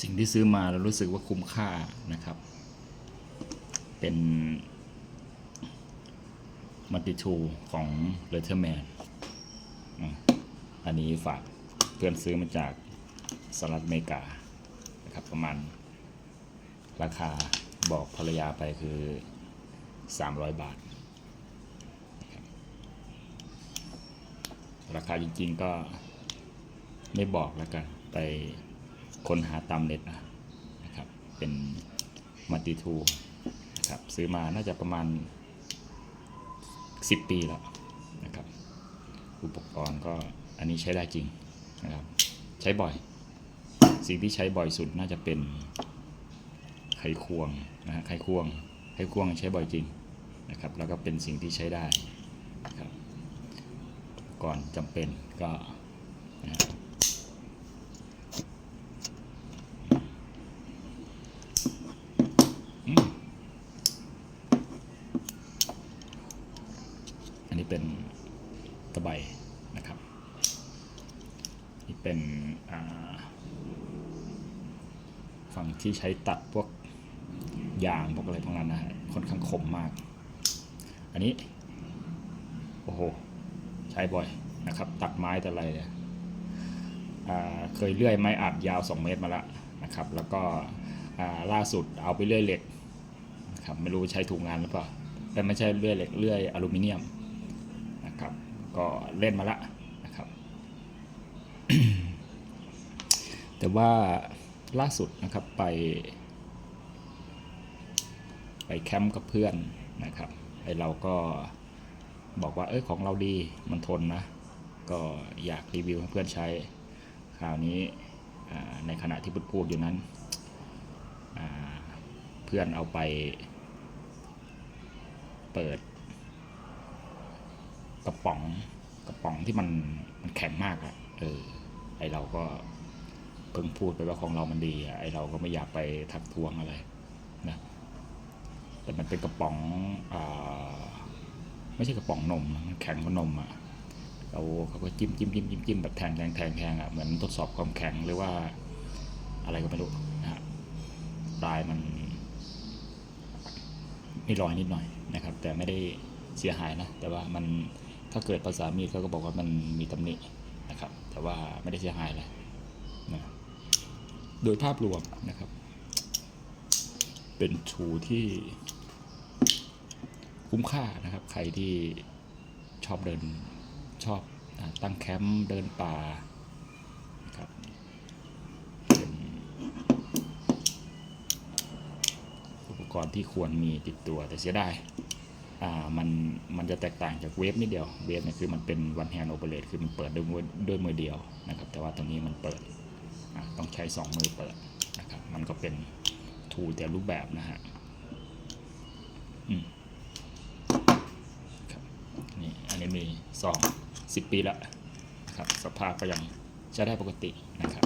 สิ่งที่ซื้อมาเรารู้สึกว่าคุ้มค่านะครับ เป็นมัลติทูของเลเทอร์แมนอันนี้ฝากเพื่อนซื้อมาจากสหรัฐอเมริกานะครับประมาณราคาบอกภรรยาไปคือ 300 บาท ราคาจริงๆก็ไม่บอกแล้วกันไป ค้นหาตามเน็ตนะครับ เป็นมัลติทูนะครับซื้อมาน่าจะประมาณ 10 ปีแล้วนะครับ อุปกรณ์ก็อันนี้ใช้ได้จริงนะครับ ใช้บ่อย สิ่งที่ใช้บ่อยสุดน่าจะเป็นไขควงนะฮะไขควงไขควงใช้บ่อยจริงนะครับ แล้วก็เป็นสิ่งที่ใช้ได้นะครับก่อนจำเป็นก็นะ อันนี้เป็นตะไบนะครับ นี่เป็นฝั่งที่ใช้ตัดพวกยางพวกอะไรพวกนั้นนะค่อนข้างคมมาก อันนี้ โอ้โห ใช้บ่อยนะครับ ตัดไม้แต่อะไรเนี่ยเคยเลื่อยไม้อัดยาว 2 เมตรมาแล้วนะครับ แล้วก็ล่าสุดเอาไปเลื่อยเหล็กนะครับไม่รู้ใช้ถูกงานหรือเปล่า แต่ไม่ใช่เลื่อยเหล็กเลื่อยอลูมิเนียม นะครับ ก็เล่นมาละนะครับ แต่ว่าล่าสุดนะครับไป ไปแคมป์กับเพื่อนนะครับไอเราก็บอกว่าเออของเราดีมันทนนะ ก็อยากรีวิวให้เพื่อนใช้คราวนี้ในขณะที่พูดพูดอยู่นั้น เพื่อนเอาไป เปิด กระป๋องกระป๋องที่มันมันแข็งมากอะเออ ไอเราก็เพิ่งพูดไปว่าของเรามันดีอะไอเราก็ไม่อยากไปทักท้วงอะไรนะแต่มันเป็นกระป๋องอาไม่ใช่กระป๋องนมมันแข็งกว่านมอะเราเขาก็จิ้มจิ้มจิ้มจิ้มจิ้มแบบแทงแทงแทงแทงอะเหมือนทดสอบความแข็งหรือว่า อะไรก็ไม่รู้นะฮะปลายมันมีรอยนิดหน่อยนะครับ แต่ไม่ได้เสียหายนะ แต่ว่ามัน ถ้าเกิดภาษามีดเขาก็บอกว่ามันมีตำหนินะครับ แต่ว่าไม่ได้เสียหายอะไรนะโดยภาพรวมนะครับ เป็นชูที่คุ้มค่านะครับ ใครที่ชอบเดินชอบอตั้งแคมป์เดินป่านะครับเป็นอุปกรณ์ที่ควรมีติดตัวแต่เสียดาย มันมันจะแตกต่างจากเวฟนิดเดียวเวฟเนี่ยคือมันเป็นวันแฮนด์โอเปเรตคือมันเปิดด้วยด้วยมือเดียวนะครับแต่ว่าตรงนี้มันเปิดต้องใช้สองมือเปิดนะครับมันก็เป็นทูแต่รูปแบบนะฮะนี่อันนี้มีสองสิบปีแล้วนะครับสภาพก็ยังใช้ได้ปกตินะครับ